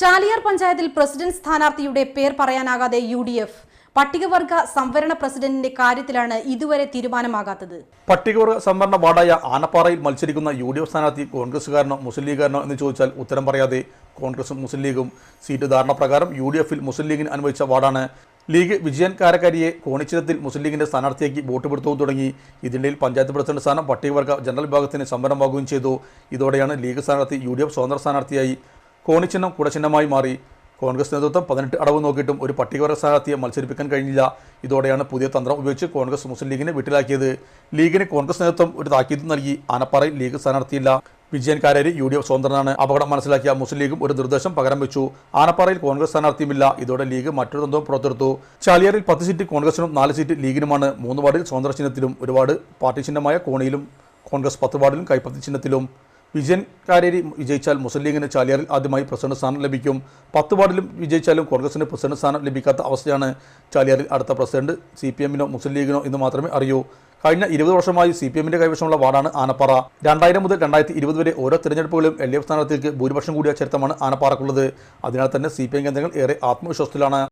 ചാലിയാർ പഞ്ചായത്തിൽ പ്രസിഡന്റ് സ്ഥാനാർത്ഥിയുടെ പേർ പറയാനാകാതെ യു ഡി എഫ് പട്ടികവർഗ സംവരണ പ്രസിഡന്റിന്റെ കാര്യത്തിലാണ് ഇതുവരെ തീരുമാനമാകാത്തത്. പട്ടികവർഗ സംവരണ വാർഡായ ആനപ്പാറയിൽ മത്സരിക്കുന്ന യു ഡി എഫ് സ്ഥാനാർത്ഥി കോൺഗ്രസുകാരനോ മുസ്ലിം ലീഗുകാരനോ എന്ന് ചോദിച്ചാൽ ഉത്തരം പറയാതെ കോൺഗ്രസും മുസ്ലിം ലീഗും സീറ്റ് ധാരണ പ്രകാരം യു ഡി എഫിൽ മുസ്ലിം ലീഗിന് അനുവദിച്ച വാർഡാണ്. ലീഗ് വിജയൻ കാരക്കാരിയെ കോണിച്ചിരത്തിൽ മുസ്ലിം ലീഗിന്റെ സ്ഥാനാർത്ഥിയാക്കി വോട്ട് പിടുത്തവും തുടങ്ങി. ഇതിനിടയിൽ പഞ്ചായത്ത് പ്രസിഡന്റ് സ്ഥാനം പട്ടികവർഗ ജനറൽ വിഭാഗത്തിന് സംവരണമാകുകയും ചെയ്തു. ഇതോടെയാണ് ലീഗ് സ്ഥാനാർത്ഥി യു ഡി എഫ് സ്വതന്ത്ര സ്ഥാനാർത്ഥിയായി കോണിച്ചിഹ്നം കുടചിഹ്നമായി മാറി. കോൺഗ്രസ് നേതൃത്വം പതിനെട്ട് അടവ് നോക്കിയിട്ടും ഒരു പട്ടികവർഗ സ്ഥാനാർത്ഥിയെ മത്സരിപ്പിക്കാൻ കഴിഞ്ഞില്ല. ഇതോടെയാണ് പുതിയ തന്ത്രം ഉപയോഗിച്ച് കോൺഗ്രസ് മുസ്ലിം ലീഗിനെ വീട്ടിലാക്കിയത്. ലീഗിന് കോൺഗ്രസ് നേതൃത്വം ഒരു താക്കീത് നൽകി. ആനപ്പാറയിൽ league സ്ഥാനാർത്ഥിയില്ല. Vijayan Kareri U D F സ്വതന്ത്രനാണ്. അപകടം മനസ്സിലാക്കിയ മുസ്ലിം ലീഗും ഒരു നിർദ്ദേശം പകരം വെച്ചു. ആനപ്പാറയിൽ കോൺഗ്രസ് സ്ഥാനാർത്ഥിയുമില്ല. ഇതോടെ ലീഗ് മറ്റൊരു തന്ത്രം പുറത്തെടുത്തു. ചാലിയാറിൽ പത്ത് സീറ്റ് കോൺഗ്രസിനും നാല് സീറ്റ് ലീഗിനുമാണ്. മൂന്ന് വാർഡിൽ സ്വതന്ത്ര ചിഹ്നത്തിലും ഒരു വാർഡ് പാർട്ടി ചിഹ്നമായ കോണിയിലും കോൺഗ്രസ് പത്ത് വാർഡിലും കൈപ്പത്തി ചിഹ്നത്തിലും. വിജയൻ കാരേരി വിജയിച്ചാൽ മുസ്ലിം ലീഗിന് ചാലിയാറിൽ ആദ്യമായി പ്രസിഡന്റ് സ്ഥാനം ലഭിക്കും. പത്ത് വാർഡിലും വിജയിച്ചാലും കോൺഗ്രസിന് പ്രസിഡന്റ് സ്ഥാനം ലഭിക്കാത്ത അവസ്ഥയാണ് ചാലിയാറിൽ അടുത്ത പ്രസിഡന്റ് സി പി എമ്മിനോ മുസ്ലിം ലീഗിനോ എന്ന് മാത്രമേ അറിയൂ. കഴിഞ്ഞ ഇരുപത് വർഷമായി സി പി എമ്മിന്റെ കൈവശമുള്ള വാർഡാണ് ആനപ്പാറ. രണ്ടായിരം മുതൽ രണ്ടായിരത്തി ഇരുപത് വരെ ഓരോ തെരഞ്ഞെടുപ്പുകളിലും എൽ ഡി എഫ് സ്ഥാനാർത്ഥിക്ക് ഭൂരിപക്ഷം കൂടിയ ചരിത്രമാണ് ആനപ്പാറക്കുള്ളത്. അതിനാൽ തന്നെ സി പി എം കേന്ദ്രങ്ങൾ ഏറെ ആത്മവിശ്വാസത്തിലാണ്.